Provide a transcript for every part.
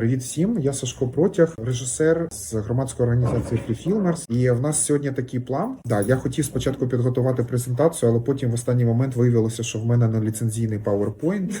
Привіт всім! Я Сашко Протяг, режисер з громадської організації Free Filmers. І в нас сьогодні такий план. Да, я хотів спочатку підготувати презентацію, але потім в останній момент виявилося, що в мене не ліцензійний PowerPoint.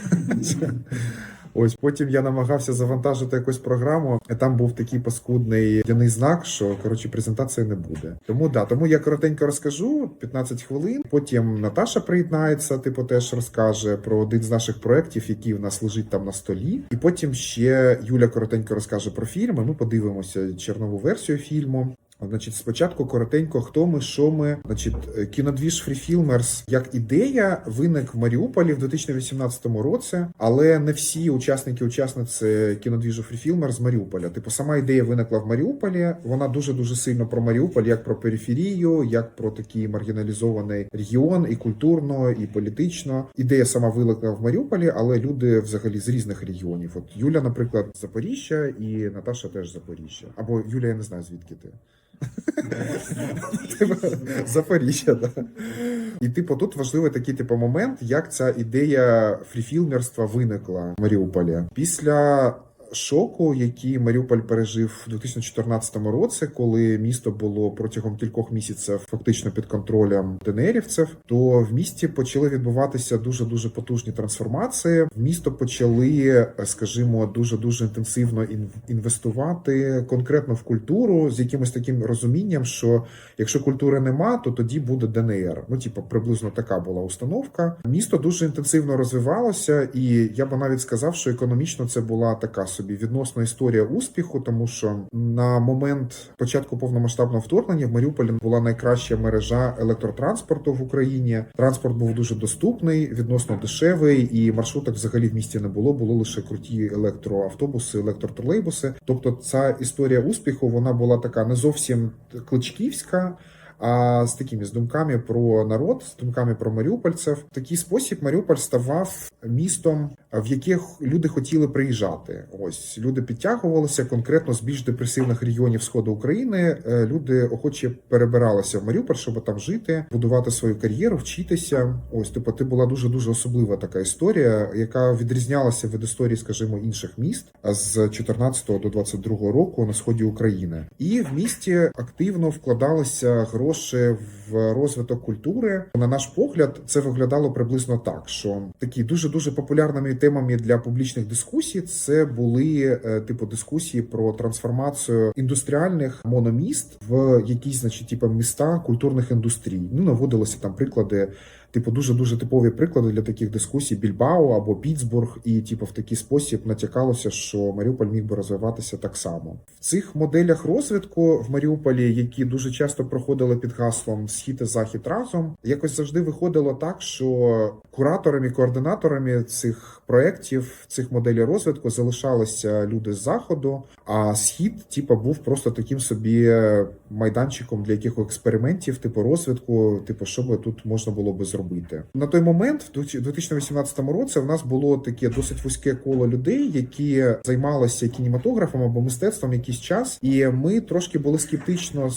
Ось потім я намагався завантажити якусь програму, там був такий паскудний дяний знак, що коротше презентації не буде. Тому да, тому я коротенько розкажу 15 хвилин. Потім Наташа приєднається, типу, теж розкаже про один з наших проєктів, який в нас лежить там на столі. І потім ще Юля коротенько розкаже про фільм. і Ми подивимося чернову версію фільму. Значить, спочатку коротенько, хто ми, що ми. Значить, е, кінодвіж Filmers як ідея виник в Маріуполі в 2018 році, але не всі учасники, учасниці кінодвіжу Free з Маріуполя. Типу, сама ідея виникла в Маріуполі. Вона дуже дуже сильно про Маріуполь, як про периферію, як про такий маргіналізований регіон, і культурно, і політично. Ідея сама виникла в Маріуполі, але люди взагалі з різних регіонів. От Юля, наприклад, Запоріжжя, і Наташа теж Запоріжжя. Або Юля, я не знаю звідки ти. Типу, Запоріжжя, да. І типу, тут важливий такий типу момент, як ця ідея фріфілмерства виникла в Маріуполі. Після шоку, який Маріуполь пережив у 2014 році, коли місто було протягом кількох місяців фактично під контролем ДНРівців, то в місті почали відбуватися дуже дуже потужні трансформації. В місто почали, скажімо, дуже дуже інтенсивно інвестувати конкретно в культуру з якимось таким розумінням, що якщо культури нема, то тоді буде ДНР. Ну, типу, приблизно така була установка. Місто дуже інтенсивно розвивалося, і я би навіть сказав, що економічно це була така собі відносна історія успіху, тому що на момент початку повномасштабного вторгнення в Маріуполі була найкраща мережа електротранспорту в Україні. Транспорт був дуже доступний, відносно дешевий, і маршруток взагалі в місті не було. Було лише круті електроавтобуси, електротролейбуси. Тобто, ця історія успіху вона була така не зовсім кличківська. А з такими з думками про народ, з думками про маріупольців, такий спосіб Маріуполь ставав містом, в яких люди хотіли приїжджати. Ось люди підтягувалися конкретно з більш депресивних регіонів сходу України. Е, Люди охоче перебиралися в Маріуполь, щоб там жити, будувати свою кар'єру, вчитися. Ось типу, ти була дуже дуже особлива така історія, яка відрізнялася від історії, скажімо, інших міст з 14 до 22 року на сході України. І в місті активно вкладалися гроші в розвиток культури. На наш погляд, це виглядало приблизно так, що такі дуже дуже популярними темами для публічних дискусій це були е, типу дискусії про трансформацію індустріальних мономіст в якісь, значить, типу міста культурних індустрій. Ну наводилися там приклади. Типу, дуже дуже типові приклади для таких дискусій Більбао або Пітсбург, і типу в такий спосіб натякалося, що Маріуполь міг би розвиватися так само. В цих моделях розвитку в Маріуполі, які дуже часто проходили під гаслом Схід і захід разом, якось завжди виходило так, що кураторами, координаторами цих проєктів, цих моделей розвитку залишалися люди з заходу. А схід, типу, був просто таким собі майданчиком для якихось експериментів, типу розвитку, типу, що би тут можна було би зробити. На той момент, в 2018 році, в нас було таке досить вузьке коло людей, які займалися кінематографом або мистецтвом якийсь час, і ми трошки були скептично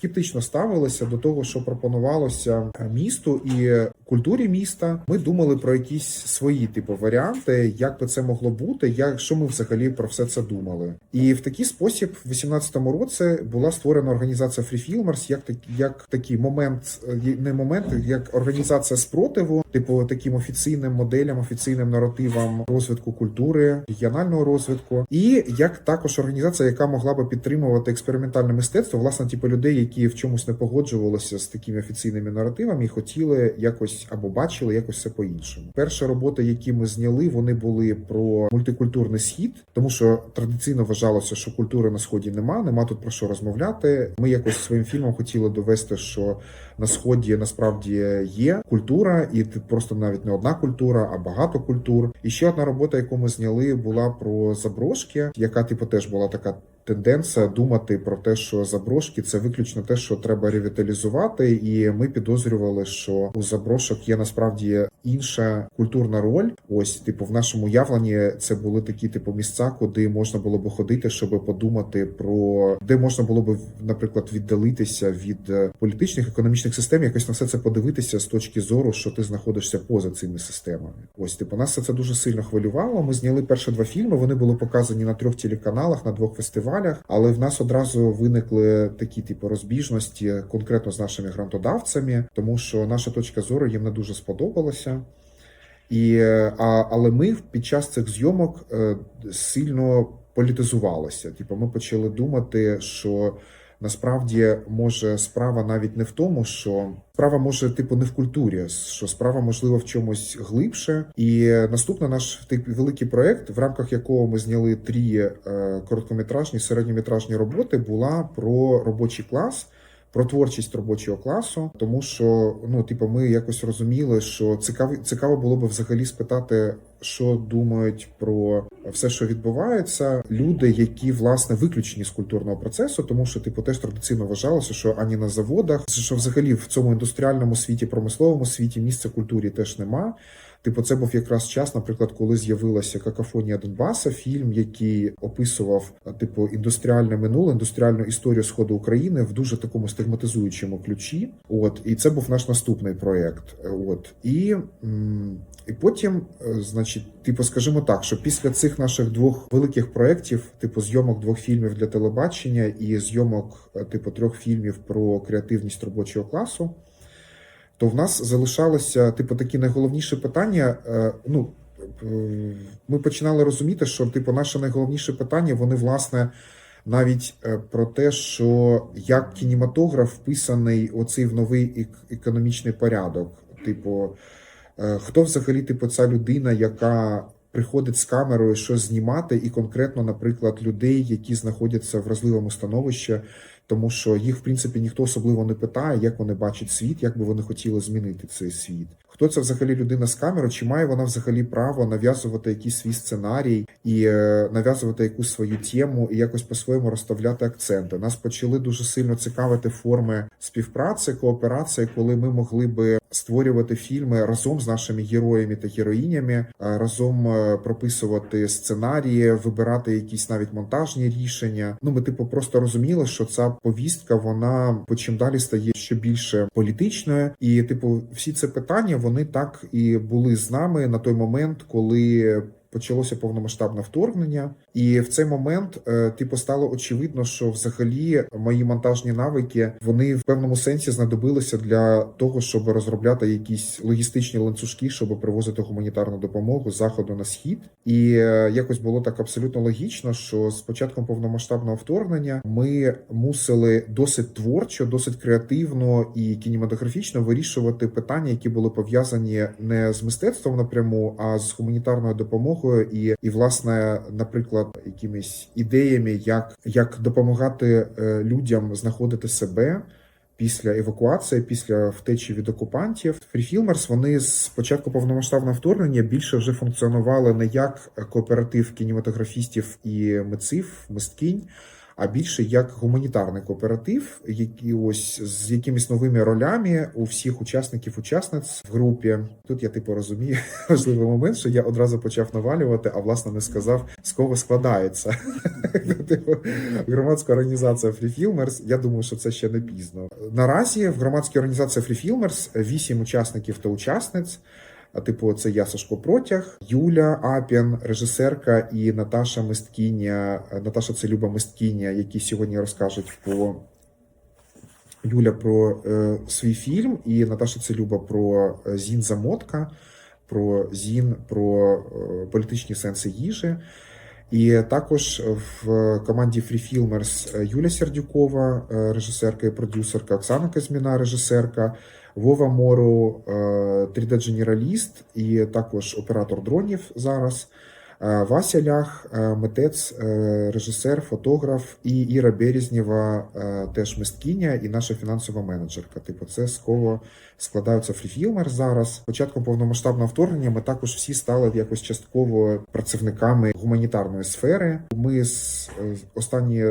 скептично ставилися до того, що пропонувалося місту і культурі міста. Ми думали про якісь свої типу варіанти, як би це могло бути, як що ми взагалі про все це думали. І в такий спосіб, в 2018 році, була створена організація Free Filmers, як як такий момент, е, не момент, як організація спротиву, типу таким офіційним моделям, офіційним наративам розвитку культури, регіонального розвитку, і як також організація, яка могла би підтримувати експериментальне мистецтво, власне, типу людей, які в чомусь не погоджувалися з такими офіційними наративами і хотіли якось або бачили якось все по-іншому. Перші роботи, які ми зняли, вони були про мультикультурний схід, тому що традиційно вважалося, що культури на сході нема, нема тут про що розмовляти. Ми якось своїм фільмом хотіли довести, що на сході насправді є культура, і просто навіть не одна культура, а багато культур. І ще одна робота, яку ми зняли, була про заброшки, яка типу теж була така тенденція думати про те, що заброшки це виключно те, що треба ревіталізувати, і ми підозрювали, що у заброшок є насправді інша культурна роль. Ось, типу, в нашому явленні це були такі типу місця, куди можна було би ходити, щоб подумати про де можна було би, наприклад, віддалитися від політичних економічних систем, якось на все це подивитися з точки зору, що ти знаходишся поза цими системами. Ось, типу, нас це дуже сильно хвилювало. Ми зняли перші два фільми. Вони були показані на трьох телеканалах, на двох фестивалях. Але в нас одразу виникли такі типу розбіжності конкретно з нашими грантодавцями, тому що наша точка зору їм не дуже сподобалася. І, а, але ми під час цих зйомок е, сильно політизувалися. Типу, ми почали думати, що насправді може справа навіть не в тому, що справа може типу не в культурі, що справа можливо в чомусь глибше. І наступний наш тип великий проект, в рамках якого ми зняли три е, короткометражні середньометражні роботи, була про робочий клас. Про творчість робочого класу, тому що ну, типу, ми якось розуміли, що цікаво, цікаво було би взагалі спитати, що думають про все, що відбувається, люди, які власне виключені з культурного процесу, тому що типу теж традиційно вважалося, що ані на заводах, що взагалі в цьому індустріальному світі, промисловому світі місця культурі теж нема. Типу, це був якраз час, наприклад, коли з'явилася Какафонія Донбаса, фільм, який описував типу індустріальне минуле, індустріальну історію сходу України в дуже такому стигматизуючому ключі. От і це був наш наступний проєкт. От і, і потім, е, значить, типу, скажімо так, що після цих наших двох великих проєктів, типу зйомок двох фільмів для телебачення і зйомок, е, типу, трьох фільмів про креативність робочого класу то в нас залишалося типу такі найголовніші питання. е, Ну е, ми починали розуміти, що типу наше найголовніше питання вони власне навіть е, про те, що як кінематограф вписаний оцей в новий економічний порядок. Типу, хто взагалі типу ця людина, яка приходить з камерою щось знімати, і конкретно, наприклад, людей, які знаходяться в вразливому становищі, тому що їх, в принципі, ніхто особливо не питає, як вони бачать світ, як би вони хотіли змінити цей світ. Хто це взагалі людина з камерою? Чи має вона взагалі право нав'язувати якийсь свій сценарій і е, нав'язувати якусь свою тему і якось по-своєму розставляти акценти? Нас почали дуже сильно цікавити форми співпраці, кооперації, коли ми могли би створювати фільми разом з нашими героями та героїнями, е, разом е, прописувати сценарії, вибирати якісь навіть монтажні рішення. Ну ми типу просто розуміли, що ця повістка вона по чим далі стає ще більше політичною, і типу, всі ці питання вони так і були з нами на той момент, коли. Почалося повномасштабне вторгнення, і в цей момент, е, типу, стало очевидно, що взагалі мої монтажні навики вони в певному сенсі знадобилися для того, щоб розробляти якісь логістичні ланцюжки, щоб привозити гуманітарну допомогу з заходу на схід. І е, якось було так абсолютно логічно, що з початком повномасштабного вторгнення ми мусили досить творчо, досить креативно і кінематографічно вирішувати питання, які були пов'язані не з мистецтвом напряму, а з гуманітарною допомогою, і, і власне, наприклад, якимись ідеями, як, як допомагати е, людям знаходити себе. Після евакуації, після втечі від окупантів, Фріфілмерс вони з початку повномасштабного вторгнення більше вже функціонували не як кооператив кінематографістів і митців, мисткінь, а більше як гуманітарний кооператив, який ось з якимись новими ролями у всіх учасників учасниць в групі. Тут я типу розумію важливий момент, що я одразу почав навалювати, а власне не сказав з кого складається. Типу, громадська організація Free Filmers, Я думаю, що це ще не пізно. Наразі в громадській організації Free Filmers вісім учасників та учасниць. Типу, це я Сашко Протяг, Юля Апін, режисерка і Наташа Мисткіня, Наташа Целюба Мисткіня, які сьогодні розкажуть по Юля про е, свій фільм, і Наташа Целюба про е, Зін Замотка, про Зін, про е, політичні сенси їжі. І також в команді Free Filmers Юля Сердюкова, е, режисерка і продюсерка, Оксана Казьміна, режисерка, Вова Мору, 3D-дженераліст і також оператор дронів зараз. Е, Вася Лях, е, митець, е, режисер, фотограф, і Іра Березнєва е, теж мисткиня і наша фінансова менеджерка. Типу, це з кого складаються фріфілмер зараз. Початком повномасштабного вторгнення ми також всі стали якось частково працівниками гуманітарної сфери. Ми з е, останні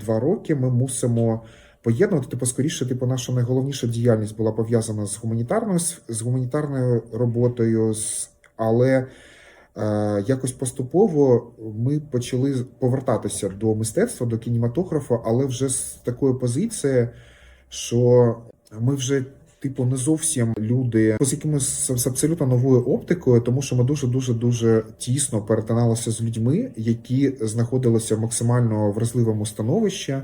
два роки ми мусимо. Поєднувати, типу, скоріше, типу, наша найголовніша діяльність була пов'язана з гуманітарною з гуманітарною роботою, але е, якось поступово ми почали повертатися до мистецтва, до кінематографа, але вже з такої позиції, що ми вже. Типу, не зовсім люди з якимось з абсолютно новою оптикою, тому що ми дуже дуже дуже тісно перетиналися з людьми, які знаходилися в максимально вразливому становищі.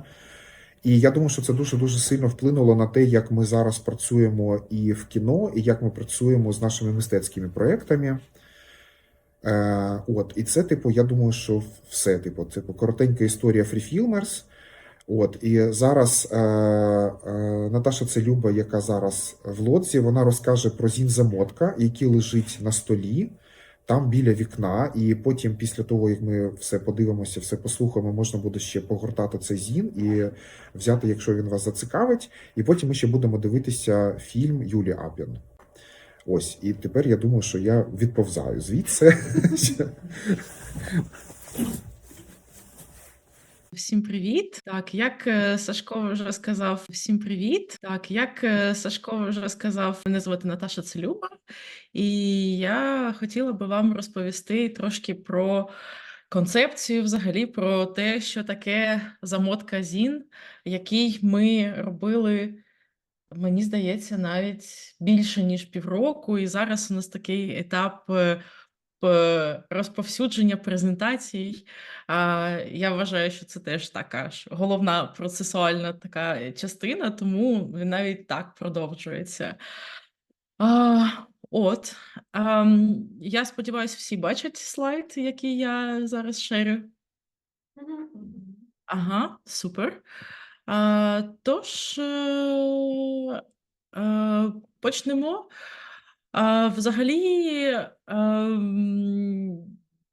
І я думаю, що це дуже дуже сильно вплинуло на те, як ми зараз працюємо і в кіно, і як ми працюємо з нашими мистецькими проектами. Е, от, і це, типу, я думаю, що все, типу, типу, коротенька історія Filmers. От, і зараз е, е, Наташа Целюба, яка зараз в лодці, вона розкаже про зін замотка, який лежить на столі, там біля вікна. І потім, після того, як ми все подивимося, все послухаємо, можна буде ще погортати цей зін і взяти, якщо він вас зацікавить. І потім ми ще будемо дивитися фільм Юлі Апін. Ось, і тепер я думаю, що я відповзаю звідси. Всім привіт. Так, як е, Сашко вже сказав, всім привіт. Так, як е, Сашко вже сказав, мене звати Наташа Целюба, і я хотіла би вам розповісти трошки про концепцію, взагалі, про те, що таке замотка ЗІН, який ми робили. Мені здається, навіть більше ніж півроку, і зараз у нас такий етап е, розповсюдження презентацій. Я вважаю, що це теж така ж головна процесуальна така частина, тому він навіть так продовжується. От, ам, я сподіваюся, всі бачать слайд, який я зараз шерю. Ага, супер. А, тож, е, е, почнемо. А, взагалі, ем,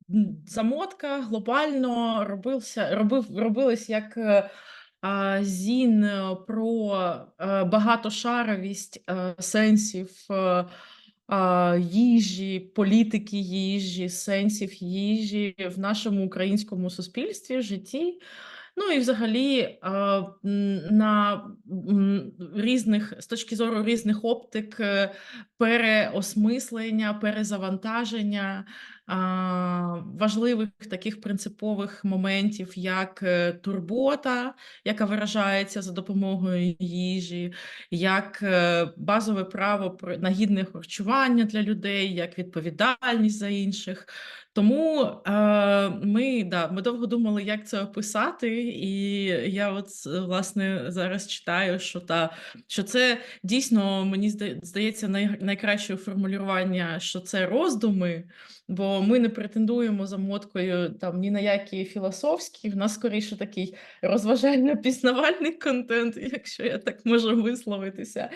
м, замотка глобально робився, робив, робилась як е, зін е, про е, багатошаровість е, сенсів е, їжі, політики їжі, сенсів їжі в нашому українському суспільстві, житті. Ну і взагалі на різних з точки зору різних оптик е, переосмислення, перезавантаження важливих таких принципових моментів, як е, турбота, яка виражається за допомогою їжі, як е, базове право на гідне харчування для людей, як відповідальність за інших. Тому е, ми, да, ми довго думали, як це описати, і я от власне зараз читаю, що та що це дійсно мені зда- здається най, найкраще формулювання, що це роздуми, бо ми не претендуємо за моткою там ні на які філософські. В нас скоріше такий розважально-пізнавальний контент, якщо я так можу висловитися.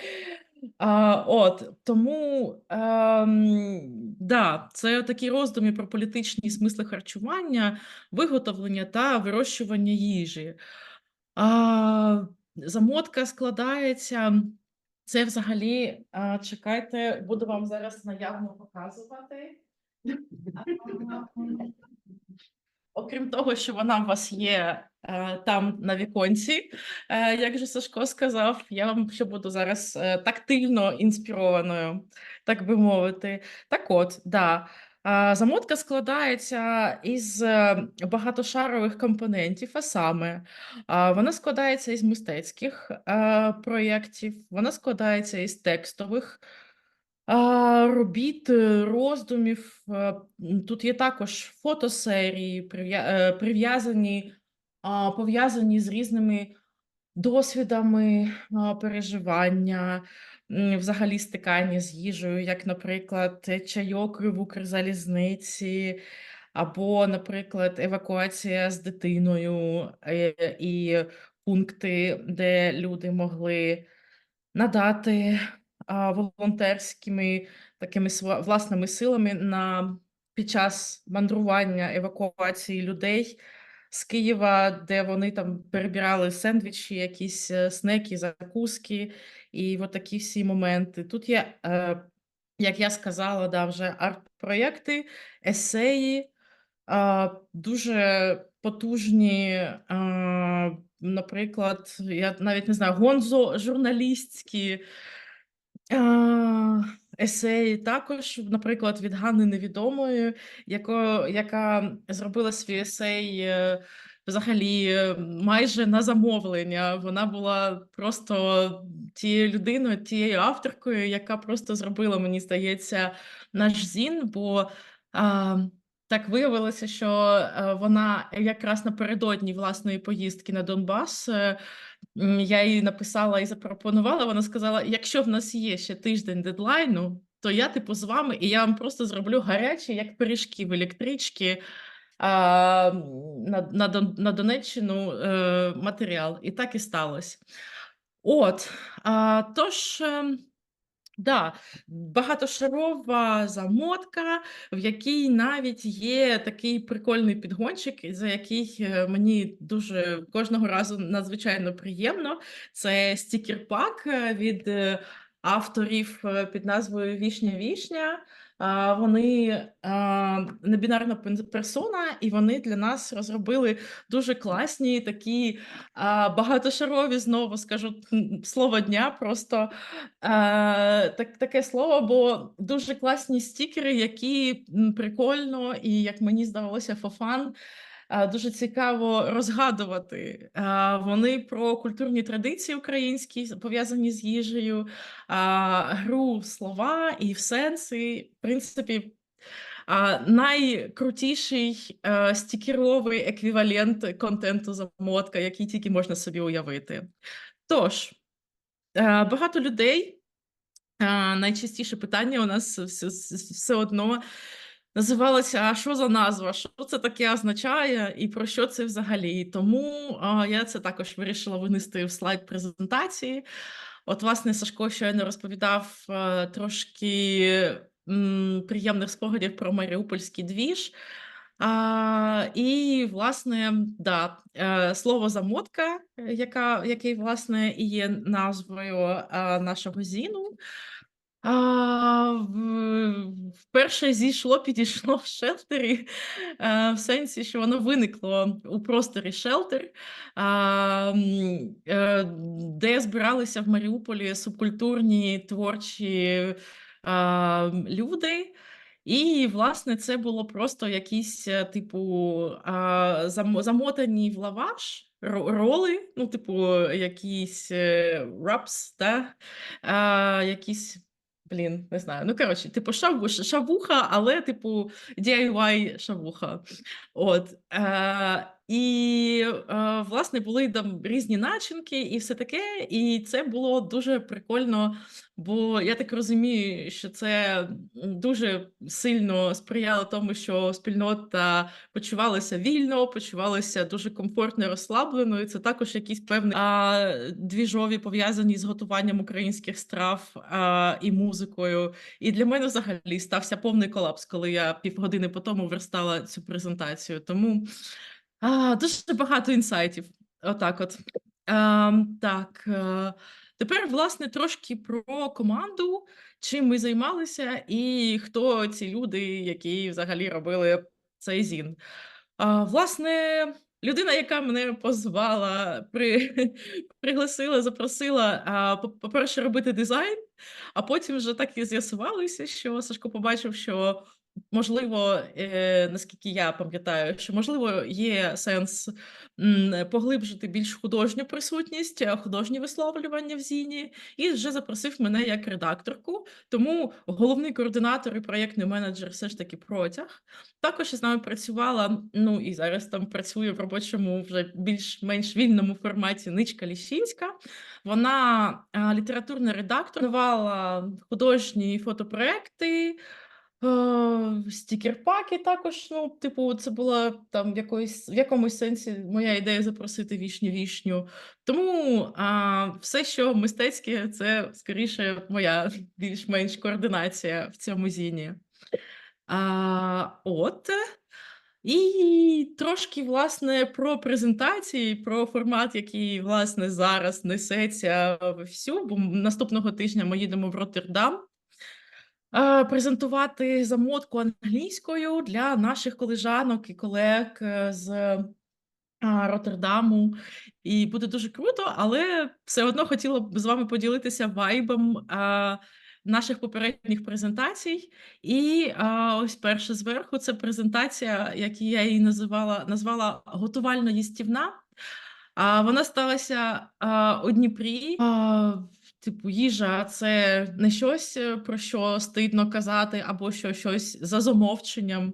А, от тому ем, да, це такі роздуми про політичні смисли харчування, виготовлення та вирощування їжі. А, замотка складається. Це взагалі, а, чекайте, буду вам зараз наявно показувати. Окрім того, що вона у вас є а, там на віконці, а, як же Сашко сказав, я вам ще буду зараз а, тактильно інспірованою, так би мовити. Так от, да. Замотка складається із е, багатошарових компонентів, а саме вона складається із мистецьких е, проєктів, вона складається із текстових робіт, е, роздумів. Тут є також фотосерії, прив'я- прив'язані, пов'язані з різними досвідами переживання, взагалі стикання з їжею, як, наприклад, чайок в Укрзалізниці, або, наприклад, евакуація з дитиною е, і пункти, де люди могли надати волонтерськими такими власними силами на під час мандрування, евакуації людей з Києва, де вони там перебирали сендвічі, якісь е, снеки, закуски, і от такі всі моменти. Тут є, е, як я сказала, да, вже арт-проєкти, есеї, а, дуже потужні, а, наприклад, я навіть не знаю, гонзо журналістські а, есеї. Також, наприклад, від Ганни Невідомої, яко, яка зробила свій есей е, взагалі майже на замовлення. Вона була просто тією людиною, тією авторкою, яка просто зробила, мені здається, наш зін. Бо а, так виявилося, що е, вона якраз напередодні власної поїздки на Донбас. е, Я їй написала і запропонувала. Вона сказала: якщо в нас є ще тиждень дедлайну, то я типу з вами, і я вам просто зроблю гарячі, як пиріжки в електричці на, на, на Донеччину е, матеріал. І так і сталося. От, а, тож. Да, багатошарова замотка, в якій навіть є такий прикольний підгончик, за який е, мені дуже кожного разу надзвичайно приємно. Це стікер-пак е, від е, авторів е, під назвою Вішня Вішня. Вони а, небінарна персона, і вони для нас розробили дуже класні такі багатошарові, знову скажу слово дня, просто Е, так, таке слово, бо дуже класні стікери, які прикольно і, як мені здавалося, фофан. Е, Дуже цікаво розгадувати. Е, Вони про культурні традиції українські, пов'язані з їжею, гру в слова і в сенси. В принципі, найкрутіший е, стікеровий еквівалент контенту замотка, який тільки можна собі уявити. Тож, Е, Багато людей. е, Найчастіше питання у нас все- все одно називалося: а що за назва? Що це таке означає, і про що це взагалі? Тому а, я це також вирішила винести в слайд презентації. От, власне, Сашко щойно розповідав е, трошки м, приємних спогадів про Маріупольський двіж. А, і, власне, да, е, слово замотка, яка, який, власне, і є назвою е, нашого зіну. Вперше зійшло, підійшло в шелтері, е, в сенсі, що воно виникло у просторі шелтер, е, де збиралися в Маріуполі субкультурні творчі люди. І, власне, це було просто якісь, е, типу, замотані в лаваш роли, ну, типу, якісь wraps, да? а, якісь, блін, не знаю. Ну, коротше, типу, шаву, шавуха, але, типу, DIY шавуха. От. Е, і, е, власне, були там різні начинки і все таке. І це було дуже прикольно, бо я так розумію, що це дуже сильно сприяло тому, що спільнота почувалася вільно, почувалася дуже комфортно розслаблено. І це також якісь певні а, двіжові пов'язані з готуванням українських страв а, і музикою. І для мене взагалі стався повний колапс, коли я півгодини по тому верстала цю презентацію. Тому а, дуже багато інсайтів. Отак, от. Ем, так. Е, тепер, власне, трошки про команду, чим ми займалися, і хто ці люди, які взагалі робили цей зін. А, власне, людина, яка мене позвала, при, пригласила, запросила, а, по-перше, робити дизайн, а потім вже так і з'ясувалося, що Сашко побачив, що можливо, е, наскільки я пам'ятаю, що можливо є сенс м, поглибшити більш художню присутність, е, художні висловлювання в зіні, і вже запросив мене як редакторку. Тому головний координатор і проєктний менеджер все ж таки протяг. Також із нами працювала, ну і зараз там працює в робочому вже більш-менш вільному форматі Ничка Ліщинська. Вона а, літературний редактор, художні фотопроекти. Е, Стікер-паки також, ну, типу, це була там в якоїсь, в якомусь сенсі моя ідея запросити вішню вішню. Тому а, все, що мистецьке, це скоріше моя більш-менш координація в цьому зіні. А, от. І трошки, власне, про презентації, про формат, який, власне, зараз несеться вовсю, бо наступного тижня ми їдемо в Роттердам. Е, презентувати замотку англійською для наших колежанок і колег е, з а, Роттердаму. І буде дуже круто, але все одно хотіла б з вами поділитися вайбом наших попередніх презентацій. І ось перше зверху це презентація, як я її називала, назвала готувально-їстівна. А, вона сталася у Дніпрі. Типу, їжа це не щось, е, про що стидно казати, або що щось за замовченням.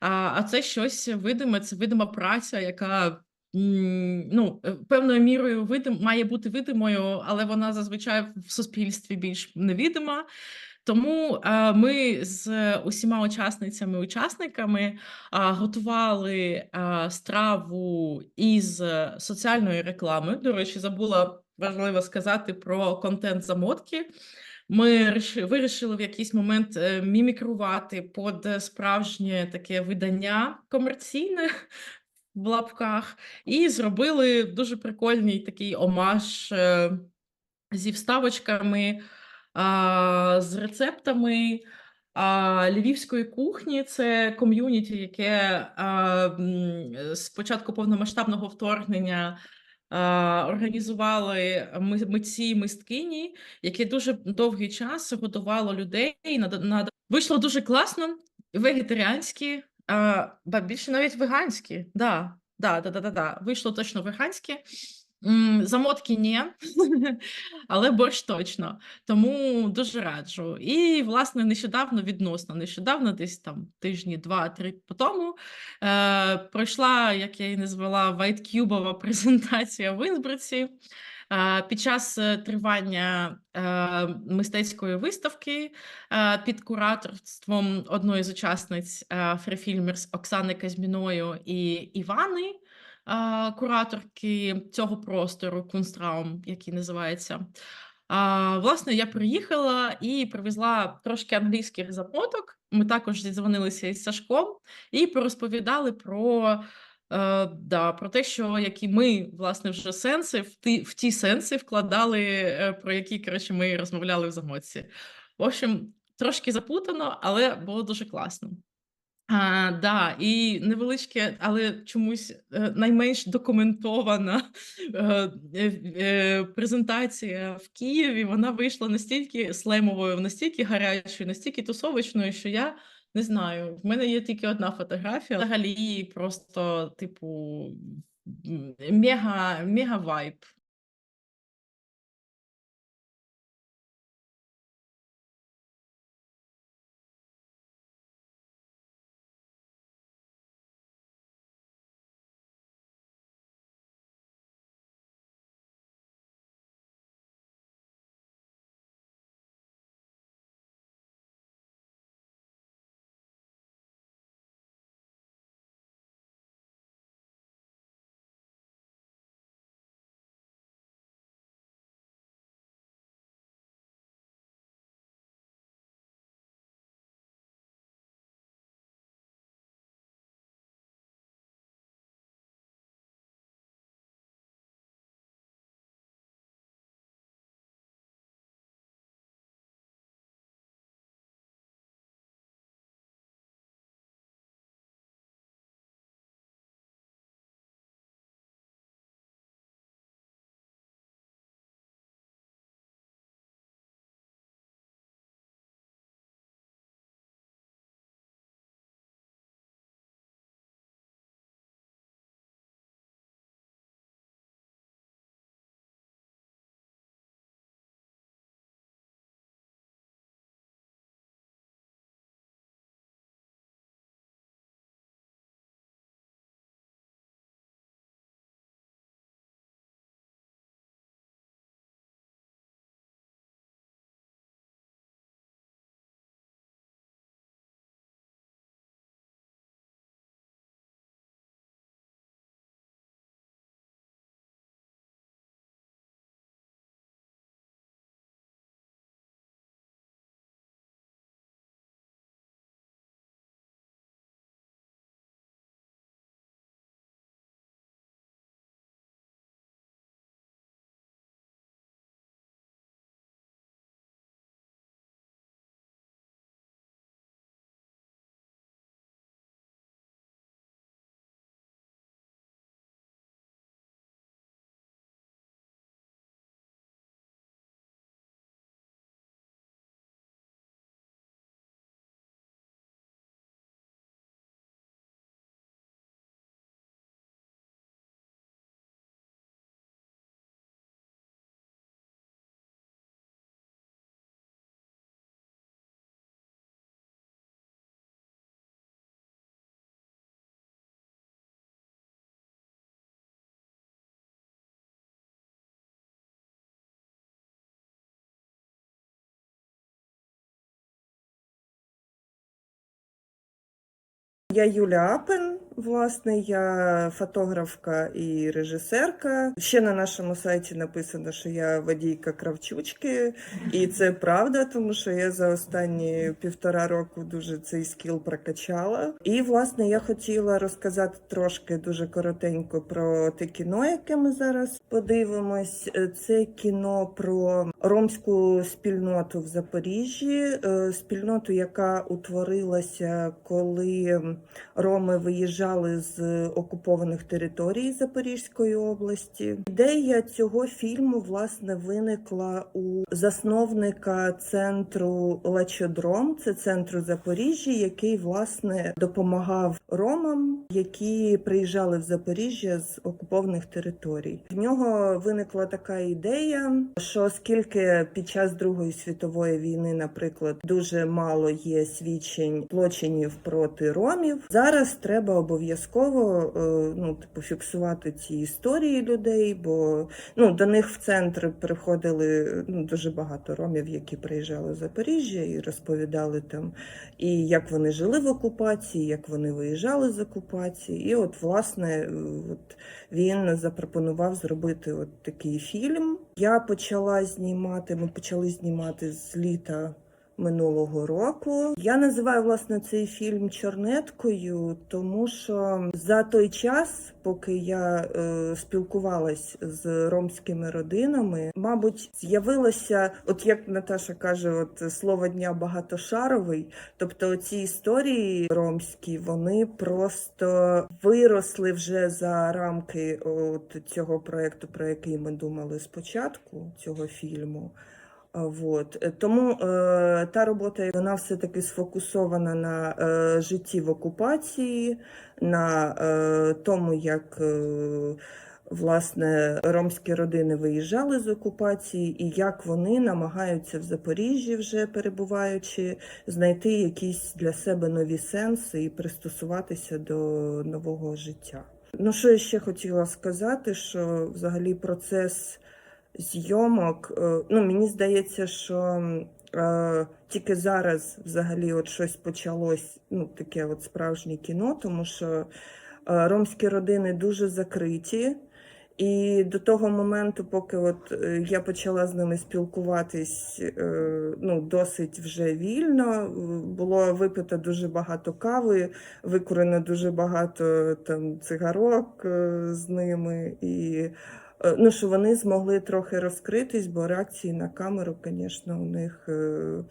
А а це щось видиме, це видима праця, яка ну, е, певною мірою видим, має бути видимою, але вона зазвичай в суспільстві більш невидима. Тому е, ми з усіма учасницями учасниками а, готували е, страву із соціальної реклами. До речі, забула важливо сказати про контент замотки. Ми вирішили в якийсь момент е, мімікрувати під справжнє таке видання комерційне в лапках, і зробили дуже прикольний такий омаж е, зі вставочками, з рецептами. Львівської кухні це ком'юніті, яке а, м, з початку повномасштабного вторгнення організували ми- митці мисткині, які дуже довгий час годувало людей. Нада- Вийшло дуже класно, вегетаріанські, а, ба більше навіть веганські. Да, да, да, да, да, да. Вийшло точно веганське. Замотки ні, але борщ точно. Тому дуже раджу. І, власне, нещодавно, відносно нещодавно, десь там тижні два-три по тому, е, пройшла, як я її назвала, вайткюбова презентація в Інсбруці. Е, Під час е, тривання е, мистецької виставки під кураторством одної з учасниць Free Оксани Казьміною і Івани, а, кураторки цього простору Кунстраум, який називається. А, власне, я приїхала і привезла трошки англійських замоток. Ми також зідзвонилися із Сашком і порозповідали про, е, да, про те, що які ми, власне, вже сенси в ті, в ті сенси вкладали, е, про які коротше, ми розмовляли в замотці. В общем, трошки запутано, але було дуже класно. А, да, і невеличке, але чомусь е, найменш документована е, е, презентація в Києві. Вона вийшла настільки слемовою, настільки гарячою, настільки тусовочною, що я не знаю. В мене є тільки одна фотографія. Взагалі, просто, типу, мега, мега вайб. Я Юля Апен. Власне, я фотографка і режисерка. Ще на нашому сайті написано, що я водійка кравчучки, і це правда, тому що я за останні півтора року дуже цей скіл прокачала. І власне я хотіла розказати трошки дуже коротенько про те кіно, яке ми зараз подивимось. Е, Це кіно про ромську спільноту в Запоріжжі, е, спільноту, яка утворилася, коли роми виїжджали з окупованих територій Запорізької області. Ідея цього фільму власне виникла у засновника центру Лачодром, це центру Запоріжжя, який власне допомагав ромам, які приїжджали в Запоріжжя з окупованих територій. В нього виникла така ідея, що оскільки під час Другої світової війни, наприклад, дуже мало є свідчень злочинів проти ромів, зараз треба обов'язково е, ну, типу, фіксувати ці історії людей, бо ну, до них в центр приходили ну, дуже багато ромів, які приїжджали в Запоріжжя і розповідали там і як вони жили в окупації, як вони виїжджали з окупації. І от, власне, е, от він запропонував зробити от такий фільм. Я почала знімати, ми почали знімати з літа. Минулого року я називаю власне цей фільм чорнеткою, тому що за той час, поки я е, спілкувалась з ромськими родинами, мабуть, з'явилося, от як Наташа каже, от слово дня багатошаровий. Тобто ці історії ромські вони просто виросли вже за рамки от цього проекту, про який ми думали спочатку цього фільму. А, Вот. Е, Тому е, та робота вона все-таки сфокусована на е, житті в окупації, на е, тому, як е, власне ромські родини виїжджали з окупації, і як вони намагаються в Запоріжжі, вже перебуваючи, знайти якісь для себе нові сенси і пристосуватися до нового життя. Ну, що я ще хотіла сказати, що взагалі процес зйомок. е, Ну, мені здається, що е, тільки зараз взагалі от щось почалось, ну, таке от справжнє кіно, тому що е, ромські родини дуже закриті. І до того моменту, поки от е, я почала з ними спілкуватись, е, ну досить вже вільно. Було випито дуже багато кави, викурено дуже багато там цигарок з ними, і ну що вони змогли трохи розкритись, бо реакції на камеру, звісно, у них е,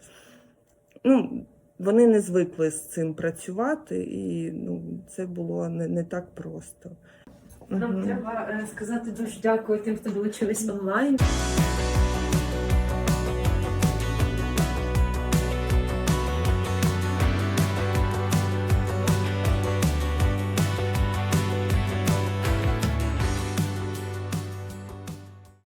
ну. Вони не звикли з цим працювати, і ну, це було не, не так просто. Нам угу. треба е, сказати дуже дякую тим, хто долучились онлайн.